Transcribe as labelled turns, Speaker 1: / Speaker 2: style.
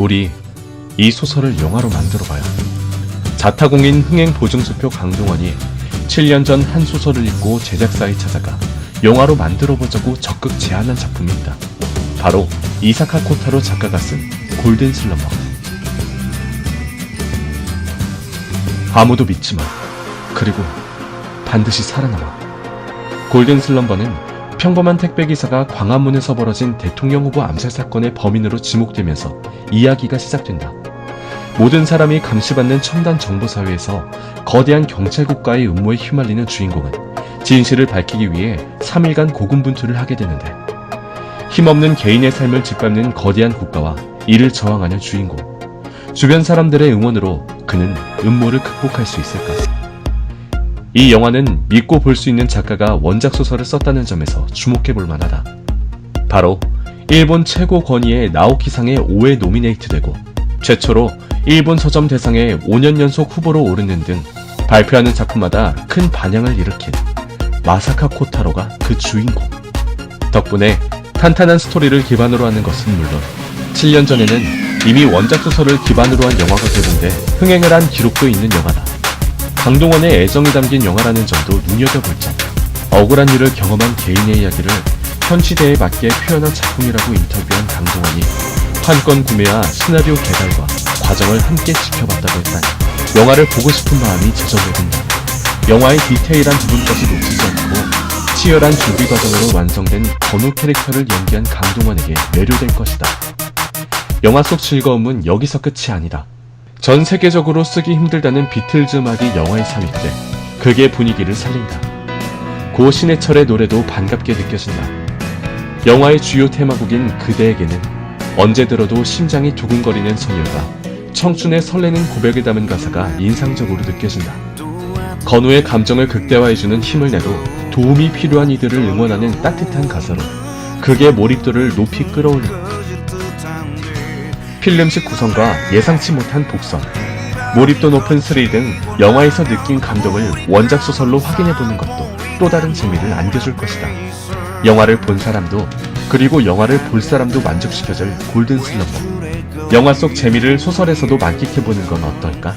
Speaker 1: 우리 이 소설을 영화로 만들어봐요. 자타공인 흥행보증수표 강동원이 7년 전 한 소설을 읽고 제작사에 찾아가 영화로 만들어보자고 적극 제안한 작품이 있다. 바로 이사카 코타로 작가가 쓴 골든 슬럼버. 아무도 믿지 마. 그리고 반드시 살아남아. 골든 슬럼버는 평범한 택배기사가 광화문에서 벌어진 대통령 후보 암살 사건의 범인으로 지목되면서 이야기가 시작된다. 모든 사람이 감시받는 첨단 정보사회에서 거대한 경찰 국가의 음모에 휘말리는 주인공은 진실을 밝히기 위해 3일간 고군분투를 하게 되는데 힘없는 개인의 삶을 짓밟는 거대한 국가와 이를 저항하는 주인공. 주변 사람들의 응원으로 그는 음모를 극복할 수 있을까? 이 영화는 믿고 볼 수 있는 작가가 원작 소설을 썼다는 점에서 주목해 볼 만하다. 바로 일본 최고 권위의 나오키상에 5회 노미네이트되고 최초로 일본 서점 대상에 5년 연속 후보로 오르는 등 발표하는 작품마다 큰 반향을 일으킨 마사카 코타로가 그 주인공. 덕분에 탄탄한 스토리를 기반으로 하는 것은 물론 7년 전에는 이미 원작 소설을 기반으로 한 영화가 개봉돼 흥행을 한 기록도 있는 영화다. 강동원의 애정이 담긴 영화라는 점도 눈여겨볼 점. 억울한 일을 경험한 개인의 이야기를 현 시대에 맞게 표현한 작품이라고 인터뷰한 강동원이 한건 구매와 시나리오 개발과 과정을 함께 지켜봤다고 했다니 영화를 보고 싶은 마음이 제정해진다. 영화의 디테일한 부분까지 놓치지 않고 치열한 준비 과정으로 완성된 건우 캐릭터를 연기한 강동원에게 매료될 것이다. 영화 속 즐거움은 여기서 끝이 아니다. 전 세계적으로 쓰기 힘들다는 비틀즈 음악이 영화에 삽입돼 극의 분위기를 살린다. 고 신해철의 노래도 반갑게 느껴진다. 영화의 주요 테마곡인 그대에게는 언제 들어도 심장이 두근거리는 선율과 청춘의 설레는 고백을 담은 가사가 인상적으로 느껴진다. 건우의 감정을 극대화해주는 힘을 내도 도움이 필요한 이들을 응원하는 따뜻한 가사로 극의 몰입도를 높이 끌어올린다. 필름식 구성과 예상치 못한 복선, 몰입도 높은 스릴 등 영화에서 느낀 감동을 원작 소설로 확인해보는 것도 또 다른 재미를 안겨줄 것이다. 영화를 본 사람도 그리고 영화를 볼 사람도 만족시켜줄 골든 슬럼버. 영화 속 재미를 소설에서도 만끽해보는 건 어떨까?